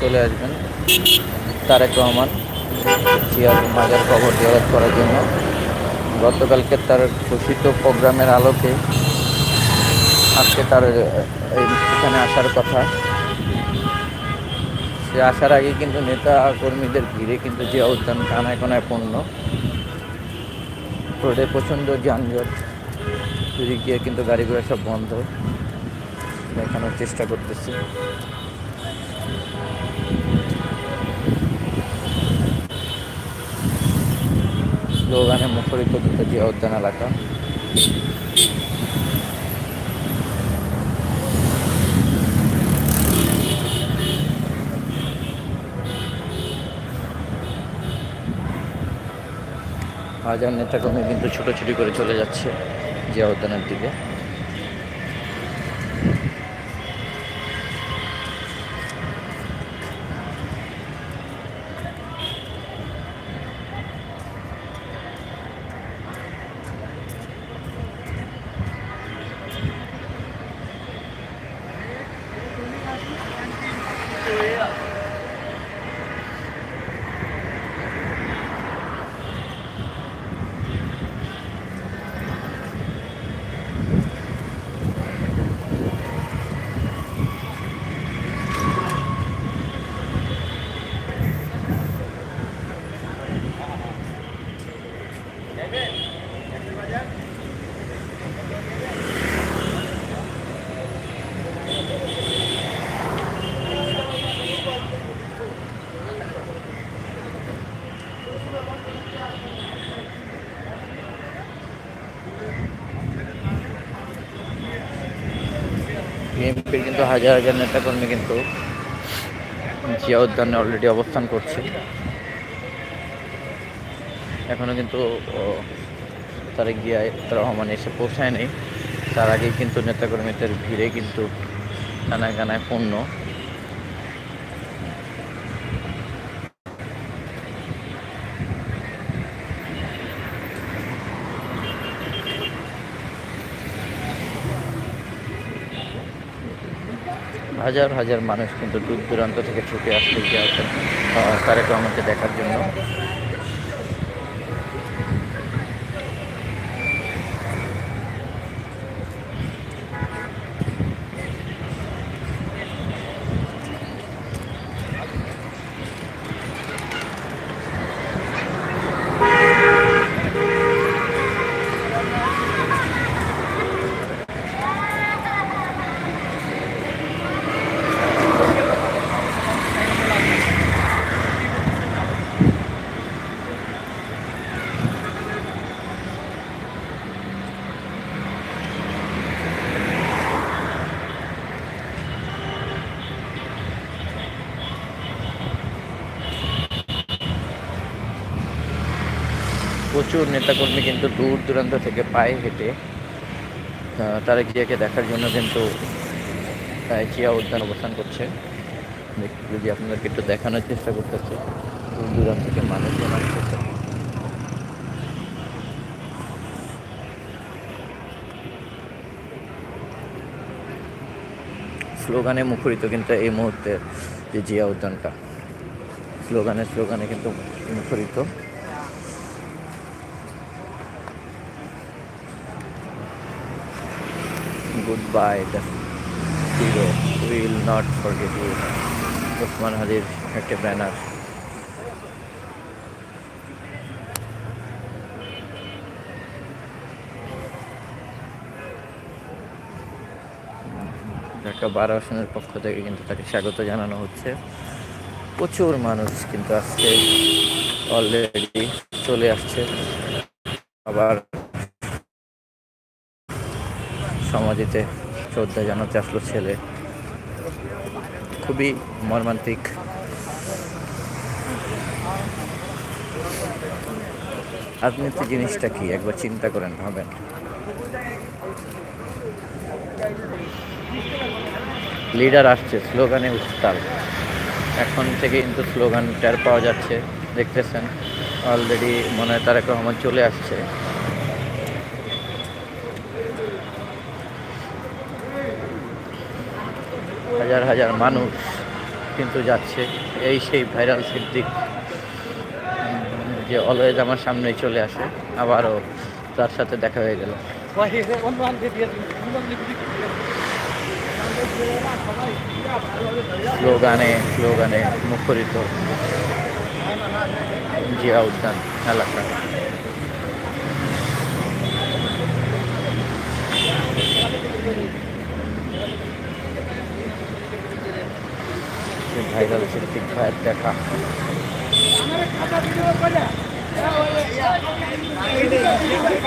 চলে আসবেন। তারেক রহমান জিয়ার মাজার কবর জিয়ারত করার জন্য। গতকালকে তার ঘোষিত প্রোগ্রামের আলোকে আজকে তার এখানে আসার কথা। সে আসার আগে কিন্তু নেতা কর্মীদের ভিড়ে কিন্তু জিয়া উদ্যান কানায় কানায় পূর্ণ। রোডে প্রচণ্ড যানজট গিয়ে কিন্তু গাড়িগুলো সব বন্ধ। দেখানোর চেষ্টা করতেছি। স্লোগানে মুখরিত কিন্তু জিয়া উদ্যান এলাকা। হাজার নেতাকর্মী কিন্তু ছুটোছুটি করে চলে যাচ্ছে জিয়া উদ্যানের দিকে। বিএনপির কিন্তু হাজার হাজার নেতাকর্মী কিন্তু জিয়া উদ্যানে অলরেডি অবস্থান করছে। এখনও কিন্তু তারা গিয়া রহমান এসে পৌঁছায়নি। তার আগেই কিন্তু নেতাকর্মীদের ভিড়ে কিন্তু কানায় গানায় পূর্ণ। হাজার হাজার মানুষ কিন্তু দূর দূরান্ত থেকে ছুটে আসতে উদ্যান আহ, তারেক দেখার জন্য। প্রচুর নেতাকর্মী কিন্তু দূর দূরান্ত থেকে পায়ে হেঁটে তারা জিয়াকে দেখার জন্য কিন্তু জিয়া উদ্যান অবস্থান করছে। যদি আপনাদেরকে একটু দেখানোর চেষ্টা করতেছে, দূর দূরান্ত থেকে মানুষজন আসতেছে স্লোগানে মুখরিত কিন্তু এই মুহূর্তে যে জিয়া উদ্যানটা। স্লোগানে স্লোগানে কিন্তু মুখরিত। Goodbye, the hero we will not forget you. Osman হাদির একটা ব্যানার ঢাকা বার আসনের পক্ষ থেকে কিন্তু তাকে স্বাগত জানানো হচ্ছে। প্রচুর মানুষ কিন্তু আজকে অলরেডি চলে আসছে। আবার সমাধিতে শ্রদ্ধা জানাতে আসলো ছেলে। খুবই মর্মান্তিক। রাজনীতি জিনিসটা কি? একবার চিন্তা করেন, ভাবেন। লিডার আসছে, স্লোগানে উত্তাল। এখন থেকে কিন্তু স্লোগান টের পাওয়া যাচ্ছে, দেখতেছেন। অলরেডি মনে হয় তারেক রহমান চলে আসছে। হাজার হাজার মানুষ কিন্তু যাচ্ছে। এই সেই ভাইরাল সিদ্দিক, যে অলওয়েজ আমার সামনে চলে আসে, আবারও তার সাথে দেখা হয়ে গেল। স্লোগানে স্লোগানে মুখরিত জিয়া উদ্যান এলাকা। ভাইরাল সিদ্দিক ফায়ার দেখা।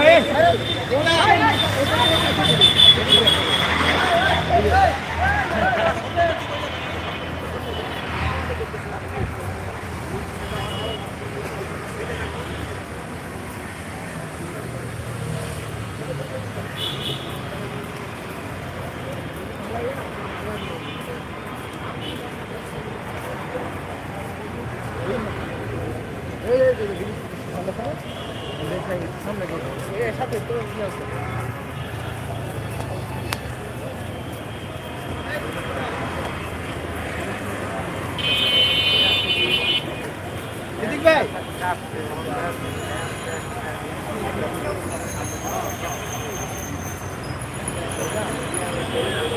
Thank মুখরিত কিন্তু এই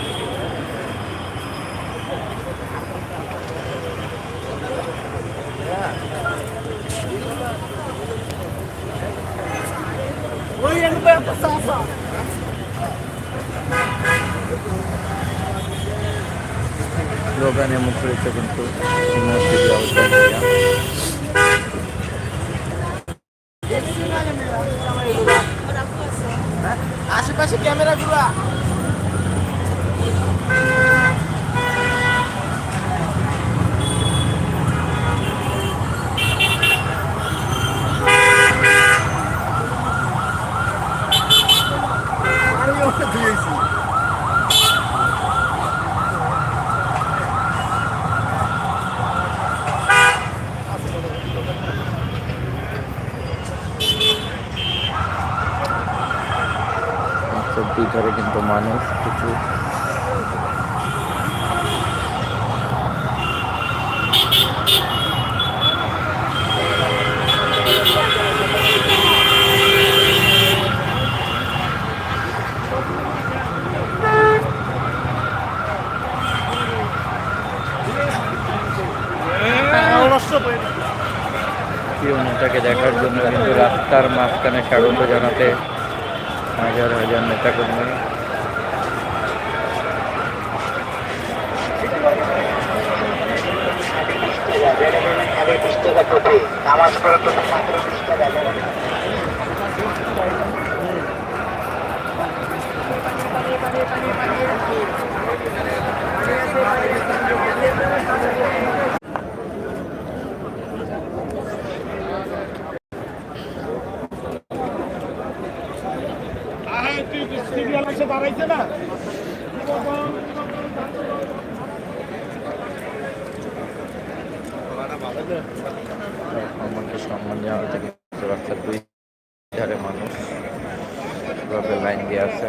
মুহূর্তে জিয়া উদ্যান এরিয়া। চব্বিশ ধরে কিন্তু মানুষ কিছু। নেতাকে দেখার জন্য কিন্তু রাস্তার মাঝখানে স্বাগত জানাতে হাজার হাজার নেতাকর্মী নামাজ পড়ার তো মাত্র বিশ টাকা সম্মানকে সম্মান জানাতে কিন্তু রাস্তার দুই মানুষ। লাইন দিয়ে আছে